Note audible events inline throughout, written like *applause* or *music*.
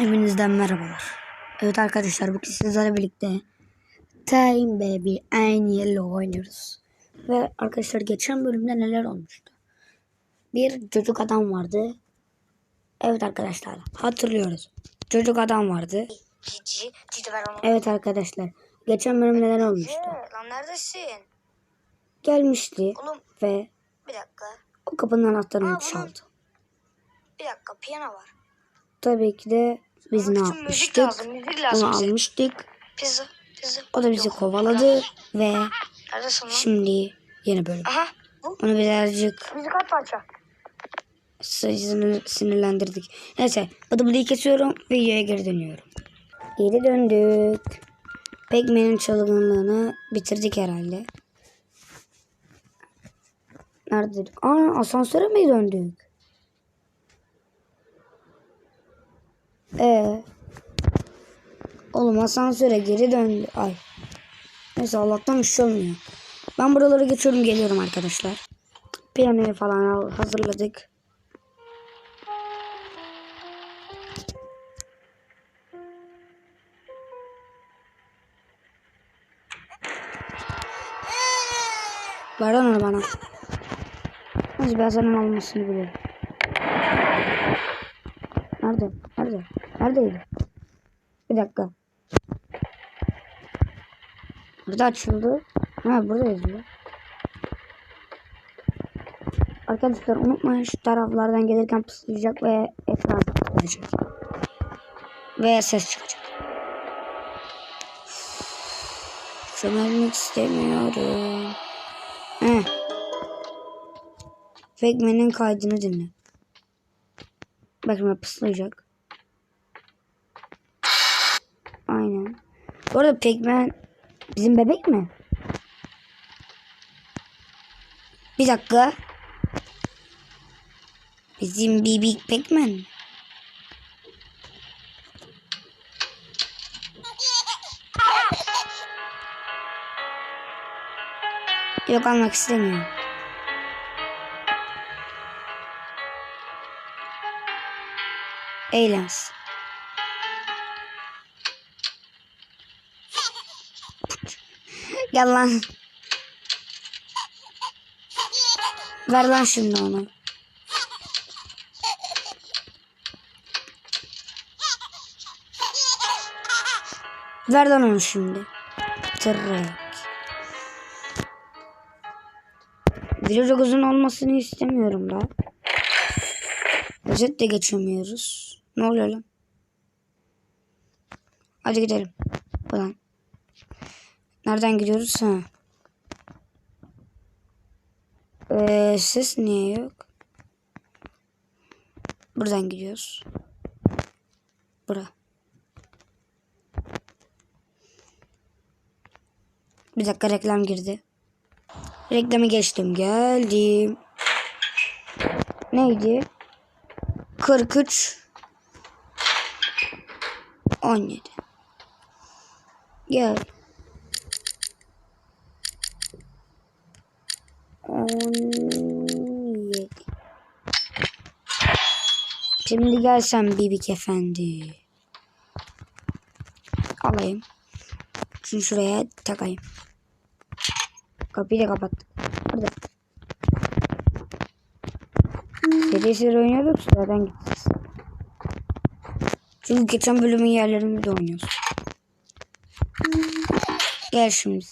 Hepinizden merhabalar. Evet arkadaşlar bugün sizlerle birlikte Time Baby and Yellow oynuyoruz. Ve arkadaşlar geçen bölümde neler olmuştu? Bir çocuk adam vardı. Evet arkadaşlar hatırlıyoruz. Çocuk adam vardı. Cici, Cici ver onu. Evet arkadaşlar geçen bölüm neler olmuştu? Cici, lan neredesin? Gelmişti Oğlum ve bir dakika. o kapının anahtarını Aa, çaldı. Bir dakika piyano var. Tabii ki de biz ne yapmıştık? lazım, müzik lazım Onu bize. almıştık. Pizza, pizza. O da bizi Yok. kovaladı ve şimdi yeni bölüm. Aha bu. Onu birazcık Müzik kaç parça? sinir, sinirlendirdik. Neyse bıdı bıdıyı kesiyorum videoya geri dönüyorum. Geri döndük. Pegman'in çılgınlığını bitirdik herhalde. Nerede? Aa asansöre mi döndük? Ee, oğlum asansöre geri döndü. Ay. Neyse Allah'tan bir şey olmuyor. Ben buraları geçiyorum geliyorum arkadaşlar. Piyanoyu falan al- hazırladık. Ver onu bana. Neyse ben senin almasını biliyorum. Nerede? Nerede? Neredeydi? Bir dakika. Burada açıldı. Ha burada yazıyor. Arkadaşlar unutmayın şu taraflardan gelirken pıslayacak ve etrafı tutacak. Ve ses çıkacak. Çömelmek istemiyorum. Heh. Fegman'in kaydını dinle. Bakın pıslayacak. Aynen. Bu arada Pigman bizim bebek mi? Bir dakika. Bizim bebek Pigman. mi? Yok almak istemiyorum. Eğlens. Gel lan. Ver lan şimdi onu. Ver lan onu şimdi. Tırrek. Video çok uzun olmasını istemiyorum da. Özet de geçemiyoruz. Ne oluyor lan? Hadi gidelim. Buradan. Nereden gidiyoruz? Ha. Ee, ses niye yok? Buradan gidiyoruz. Bura. Bir dakika reklam girdi. Reklamı geçtim. Geldim. Neydi? 43 17 Gel. 17 Şimdi gel sen Bibik Efendi. Alayım. Şunu şuraya takayım. Kapıyı da kapattık. Burada. Seri oynuyorduk sıradan gideceğiz. Çünkü geçen bölümün yerlerinde de oynuyoruz. Gel şimdi.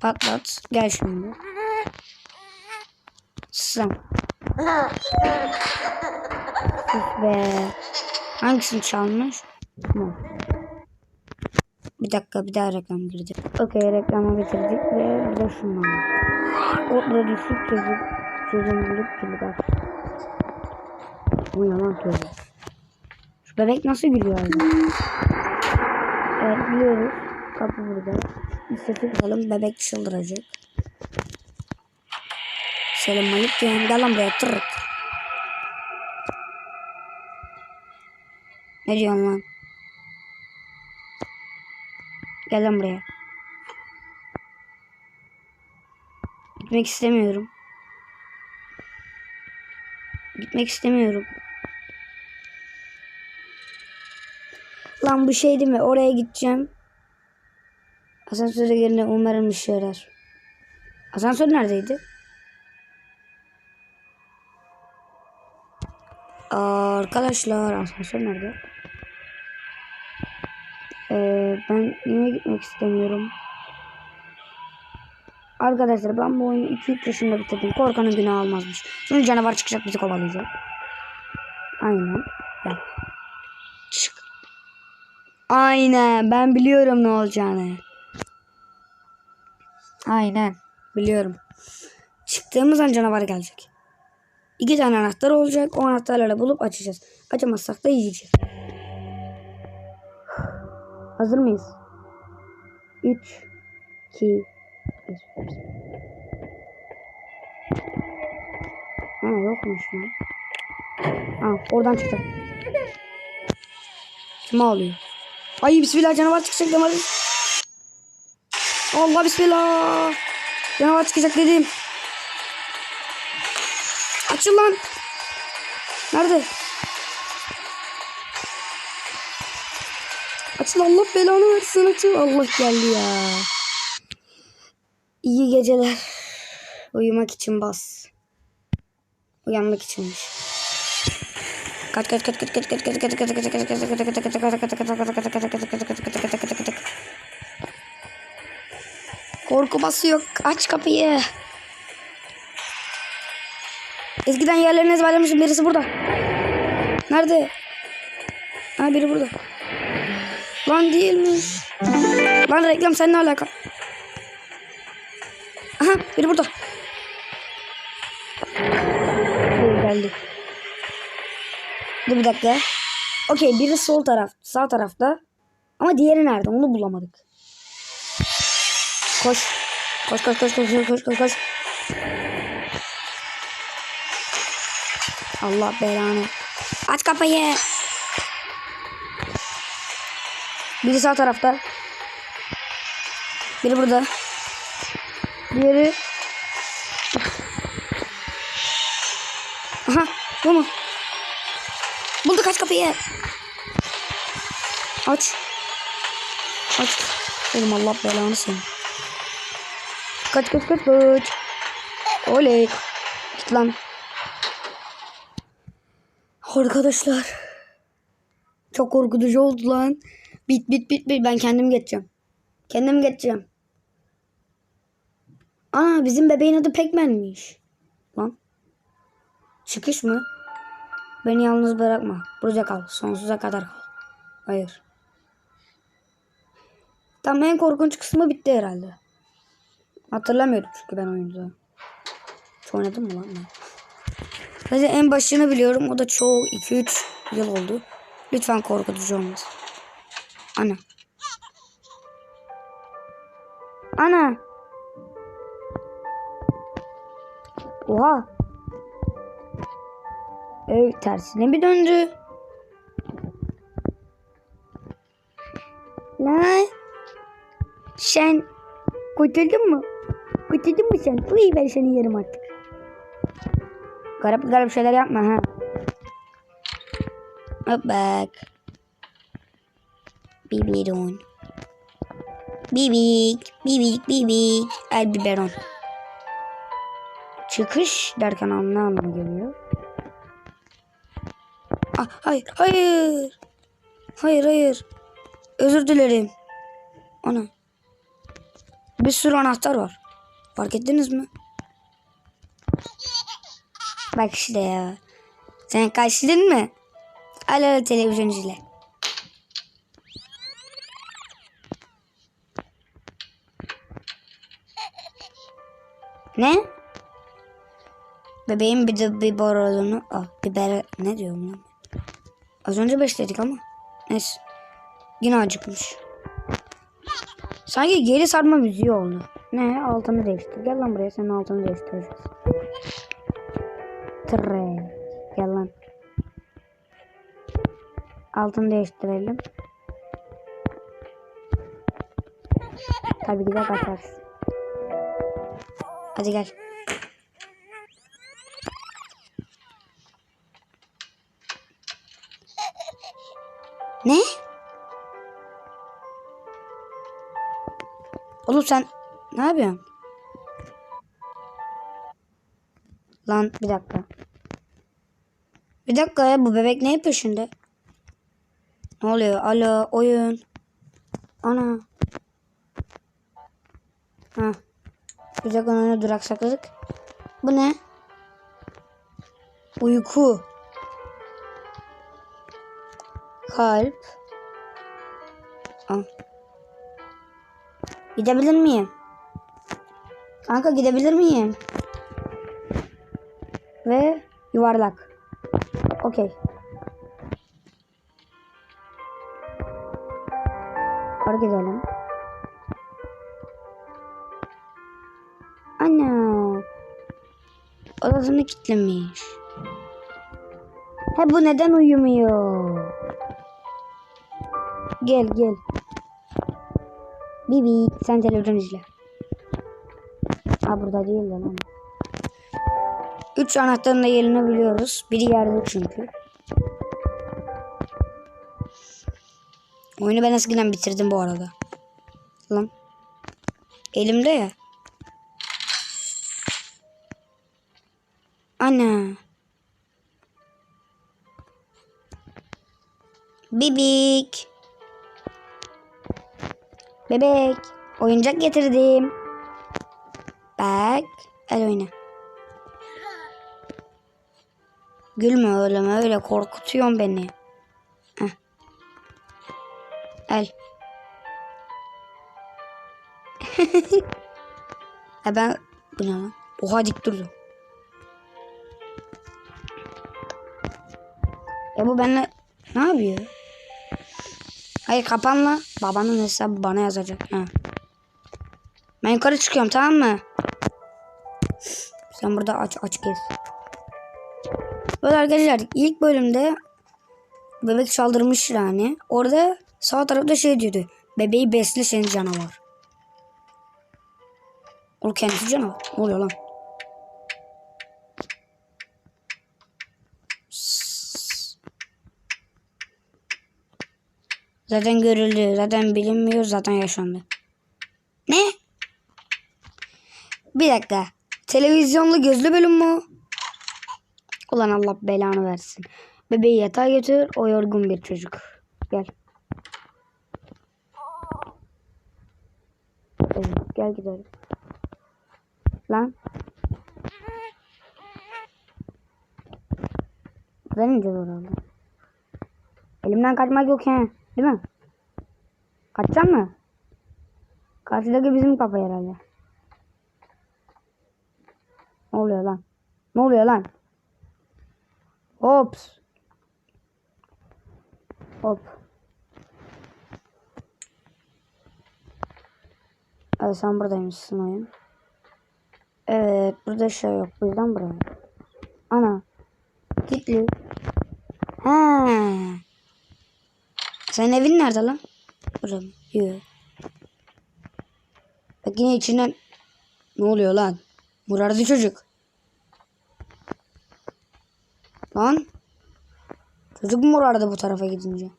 Patlat. Gel şimdi. Sen. Sus be. Hangisini çalmış? Tamam. Bir dakika bir daha reklam girdi. Okey reklamı bitirdik ve bir de şundan. Orada düşük çözüm, çözümlülük gibi bak. Bu yalan söylüyor. Şu bebek nasıl gülüyor öyle? Evet biliyoruz. Kapı burada. Sesi bakalım bebek çıldıracak. Selam aleyküm. Gel lan buraya tırık. Ne diyorsun lan? Gel lan buraya. Gitmek istemiyorum. Gitmek istemiyorum. Lan bu şey değil mi? Oraya gideceğim. Asansöre gelince umarım işe yarar. Asansör neredeydi? Arkadaşlar asansör nerede? Ee, ben niye gitmek istemiyorum? Arkadaşlar ben bu oyunu 2-3 yaşında bitirdim. Korkanın günahı almazmış. Şimdi canavar çıkacak bizi kovalayacak. Aynen. Gel. Çık. Aynen. Ben biliyorum ne olacağını. Aynen. Biliyorum. Çıktığımız an canavar gelecek. İki tane anahtar olacak. O anahtarları bulup açacağız. Açamazsak da yiyeceğiz. Hazır mıyız? 3 2 1 Ha yokmuş lan. Ha oradan çıktı. Kime oluyor? Ay bismillah canavar çıkacak demedim. Allah bismillah. Canavar çıkacak dedim. Açıl lan. Nerede? Açıl Allah belanı versin açıl. Allah geldi ya. İyi geceler. Uyumak için bas. Uyanmak içinmiş. Kaç kaç kaç kaç kaç kaç kaç kaç kaç kaç kaç kaç kaç kaç Korku basıyor. Aç kapıyı. Eskiden yerlerini ezberlemişim. Birisi burada. Nerede? Ha biri burada. Lan değilmiş. Lan reklam seninle alakalı. Aha biri burada. Biri geldi. Dur bir dakika. Okey biri sol taraf, sağ tarafta. Ama diğeri nerede? Onu bulamadık. Koş koş koş koş koş koş koş koş. Allah belanı. Aç kapıyı. Biri sağ tarafta. Biri burada. Diğeri. Aha bu mu? Bulduk aç kapıyı. Aç. Aç. Oğlum Allah belanı senin. Kaç kaç kaç kaç. Oley. Git lan. Arkadaşlar. Çok korkutucu oldu lan. Bit bit bit bit. Ben kendim geçeceğim. Kendim geçeceğim. Aa bizim bebeğin adı Pekmen'miş. Lan. Çıkış mı? Beni yalnız bırakma. Burada kal. Sonsuza kadar kal. Hayır. Tam en korkunç kısmı bitti herhalde. Hatırlamıyorum çünkü ben oyunda. Hiç oynadım mı lan ben? Sadece en başını biliyorum. O da çoğu 2-3 yıl oldu. Lütfen korkutucu olmasın. Ana. Ana. Oha. Ev tersine mi döndü? Lan. Sen kurtuldun mu? Kurtuldun mu sen? Uy ben seni yerim artık. Garip garip şeyler yapma ha. Hop bak. Biberon. Bibik, bibik, bibik. El biberon. Çıkış derken an ne anlama geliyor? Ah, hayır, hayır. Hayır, hayır. Özür dilerim. Ana. Bir sürü anahtar var. Fark ettiniz mi? Bak işte ya. Sen kaçtın mı? Al al Ne? Bebeğin bir de biber olduğunu... Ah, biber... Ne diyorum lan? Az önce besledik ama. Neyse. Yine acıkmış. Sanki geri sarma müziği oldu. Ne? Altını değiştir. Gel lan buraya. Senin altını değiştireceğiz. Tre. Gel lan. Altını değiştirelim. Tabii ki de kaçarsın. Hadi gel. Ne? Oğlum sen ne yapıyorsun? Lan bir dakika. Bir dakika ya bu bebek ne yapıyor şimdi? Ne oluyor? Alo oyun. Ana. Ha. Dakika onu duraksakladık. Bu ne? Uyku. Kalp. Aa. Gidebilir miyim? Kanka gidebilir miyim? Ve yuvarlak. Okey. Yukarı gidelim. Odasını kilitlemiş. He bu neden uyumuyor? Gel gel. Bibi sen televizyon izle. Ha burada değil de lan. Üç anahtarın da yerini biliyoruz. Biri yerde çünkü. Oyunu ben eskiden bitirdim bu arada. Lan. Elimde ya. Ana. Bibik. Bebek. Oyuncak getirdim. Bak. El oyna. Gülme mi? Öyle korkutuyorsun beni. Heh. El. *laughs* ha ben... Bu ne lan? Oha dik durdu. Ya bu benimle ne yapıyor? Hayır kapanla. Babanın hesabı bana yazacak. Ha. Ben yukarı çıkıyorum tamam mı? Sen burada aç aç gez. Böyle arkadaşlar ilk bölümde bebek saldırmış yani. Orada sağ tarafta şey diyordu. Bebeği besle senin canavar. O kendisi canavar. Ne oluyor lan? Zaten görüldü. Zaten bilinmiyor. Zaten yaşandı. Ne? Bir dakika. Televizyonlu gözlü bölüm mü? Ulan Allah belanı versin. Bebeği yatağa götür. O yorgun bir çocuk. Gel. Evet, gel gidelim. Lan. Buradan ineceğiz herhalde. Elimden kaçmak yok he. Değil mi? Kaçacak mı? Karşıdaki bizim kafa herhalde. Ne oluyor lan? Ne oluyor lan? Hops. Hop. Evet sen buradaymışsın oyun. Evet burada şey yok. Bu yüzden buraya. Ana. Kilitli. Ha. Senin evin nerede lan? Burada mı? Yok. Bak yine içinden ne oluyor lan? Murardı çocuk. Lan. Çocuk mu morardı bu tarafa gidince?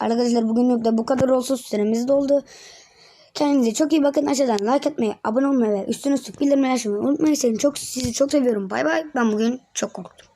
Arkadaşlar bugünlük de bu kadar olsun. Süremiz doldu. Kendinize çok iyi bakın. Aşağıdan like atmayı, abone olmayı ve üstüne üstlük bildirimleri açmayı unutmayın. Seni çok, sizi çok seviyorum. Bay bay. Ben bugün çok korktum.